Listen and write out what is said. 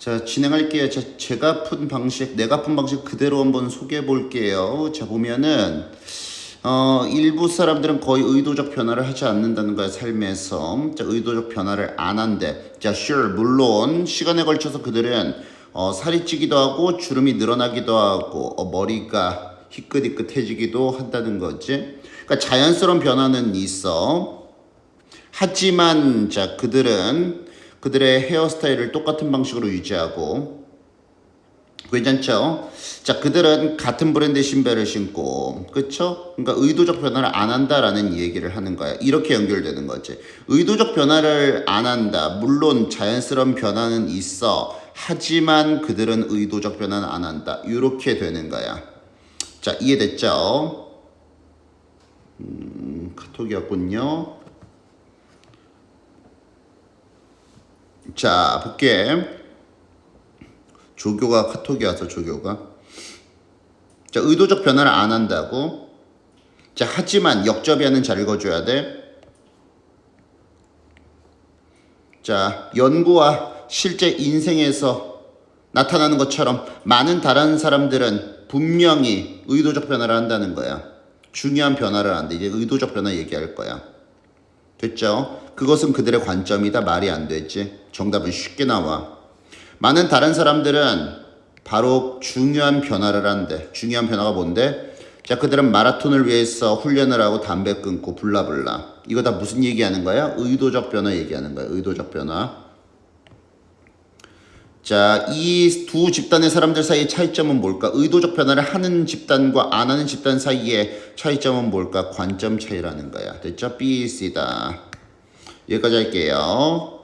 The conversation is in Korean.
자, 진행할게요. 자, 제가 푼 방식, 내가 푼 방식 그대로 한번 소개해 볼게요. 자, 보면은, 어, 일부 사람들은 거의 의도적 변화를 하지 않는다는 거야, 삶에서. 자, 의도적 변화를 안 한대. 자, sure, 물론, 시간에 걸쳐서 그들은, 어, 살이 찌기도 하고, 주름이 늘어나기도 하고, 어, 머리가 희끗희끗해지기도 한다는 거지. 그러니까 자연스러운 변화는 있어. 하지만, 자, 그들은, 그들의 헤어스타일을 똑같은 방식으로 유지하고 괜찮죠? 자, 그들은 같은 브랜드의 신발을 신고, 그쵸? 그러니까 의도적 변화를 안 한다라는 얘기를 하는 거야. 이렇게 연결되는 거지. 의도적 변화를 안 한다. 물론 자연스러운 변화는 있어. 하지만 그들은 의도적 변화는 안 한다. 이렇게 되는 거야. 자, 이해됐죠? 음, 카톡이 왔군요. 자, 볼게. 조교가 카톡이 와서 조교가. 자, 의도적 변화를 안 한다고. 자, 하지만 역접이하는 잘 읽어줘야 돼. 자, 연구와 실제 인생에서 나타나는 것처럼 많은 다른 사람들은 분명히 의도적 변화를 한다는 거야. 중요한 변화를 한다. 이제 의도적 변화 얘기할 거야. 됐죠? 그것은 그들의 관점이다. 말이 안 되지. 정답은 쉽게 나와. 많은 다른 사람들은 바로 중요한 변화를 한대. 중요한 변화가 뭔데? 자, 그들은 마라톤을 위해서 훈련을 하고 담배 끊고 블라블라. 이거 다 무슨 얘기하는 거야? 의도적 변화 얘기하는 거야. 의도적 변화. 자, 이 두 집단의 사람들 사이의 차이점은 뭘까? 의도적 변화를 하는 집단과 안 하는 집단 사이의 차이점은 뭘까? 관점 차이라는 거야. 됐죠? B, C다. 여기까지 할게요.